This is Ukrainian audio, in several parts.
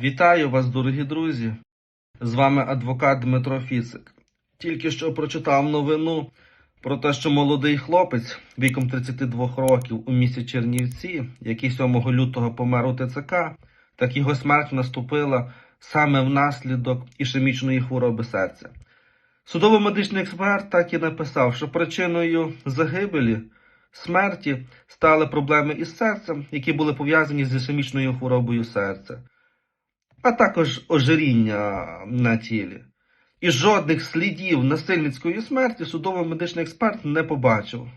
Вітаю вас, дорогі друзі! З вами адвокат Дмитро Фіцик. Тільки що прочитав новину про те, що молодий хлопець віком 32 років у місті Чернівці, який 7 лютого помер у ТЦК, так його смерть наступила саме внаслідок ішемічної хвороби серця. Судово-медичний експерт так і написав, що причиною загибелі смерті стали проблеми із серцем, які були пов'язані з ішемічною хворобою серця а також ожиріння на тілі. І жодних слідів насильницької смерті судово-медичний експерт не побачив.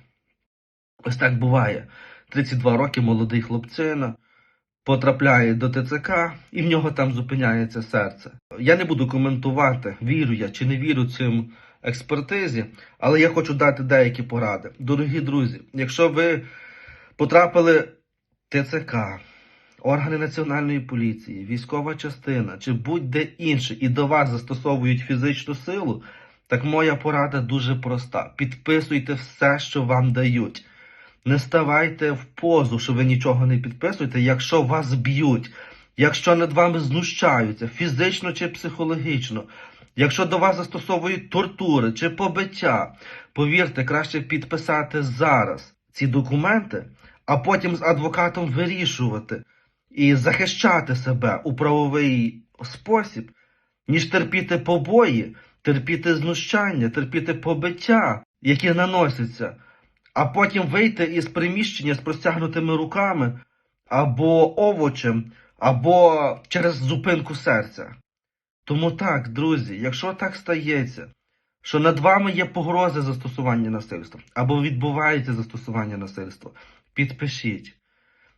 Ось так буває. 32 роки молодий хлопчина потрапляє до ТЦК і в нього там зупиняється серце. Я не буду коментувати, вірю я чи не вірю цим експертизі, але я хочу дати деякі поради. Дорогі друзі, якщо ви потрапили в ТЦК, органи національної поліції, військова частина чи будь-де інше і до вас застосовують фізичну силу, так моя порада дуже проста. Підписуйте все, що вам дають. Не ставайте в позу, що ви нічого не підписуєте, якщо вас б'ють, якщо над вами знущаються фізично чи психологічно, якщо до вас застосовують тортури чи побиття, повірте, краще підписати зараз ці документи, а потім з адвокатом вирішувати і захищати себе у правовий спосіб, ніж терпіти побої, терпіти знущання, терпіти побиття, які наносяться, а потім вийти із приміщення з простягнутими руками або овочем, або через зупинку серця. Тому так, друзі, якщо так стається, що над вами є погрози застосування насильства, або відбувається застосування насильства, підпишіть.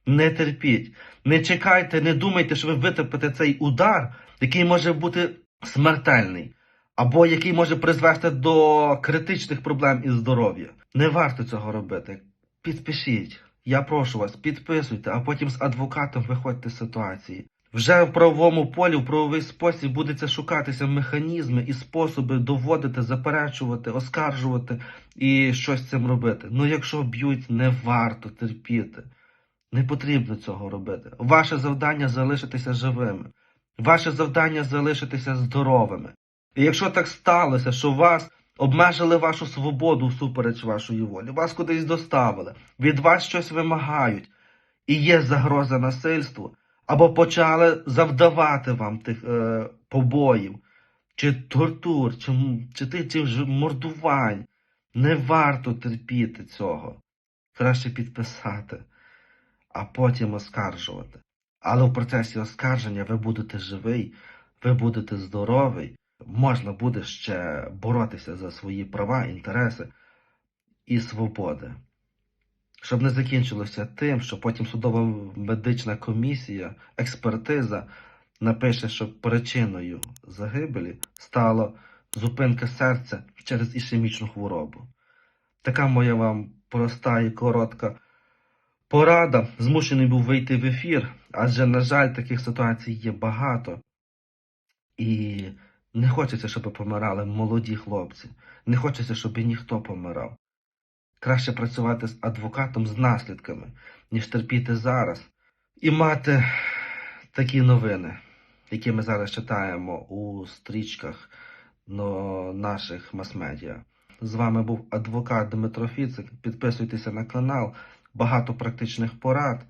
Не терпіть, не чекайте, не думайте, що ви витерпите цей удар, який може бути смертельний, або який може призвести до критичних проблем із здоров'я. Не варто цього робити. Підпишіть. Я прошу вас, підписуйте, а потім з адвокатом виходьте з ситуації. Вже в правовому полі, в правовий спосіб будеться шукатися механізми і способи доводити, заперечувати, оскаржувати і щось з цим робити. Ну якщо б'ють, не варто терпіти. Не потрібно цього робити. Ваше завдання залишитися живими. Ваше завдання залишитися здоровими. І якщо так сталося, що вас обмежили вашу свободу всупереч вашої волі, вас кудись доставили, від вас щось вимагають, і є загроза насильству, або почали завдавати вам тих е, побоїв, чи тортур, чи, чи, ти- чи мордувань, не варто терпіти цього. Краще підписати а потім оскаржувати. Але в процесі оскарження ви будете живий, ви будете здоровий, можна буде ще боротися за свої права, інтереси і свободи. Щоб не закінчилося тим, що потім судова медична комісія, експертиза напише, що причиною загибелі стало зупинка серця через ішемічну хворобу. Така моя вам проста і коротка Порада змушений був вийти в ефір, адже, на жаль, таких ситуацій є багато. І не хочеться, щоб помирали молоді хлопці. Не хочеться, щоб ніхто помирав. Краще працювати з адвокатом з наслідками, ніж терпіти зараз і мати такі новини, які ми зараз читаємо у стрічках наших мас-медіа. З вами був адвокат Дмитро Фіцик. Підписуйтеся на канал багато практичних порад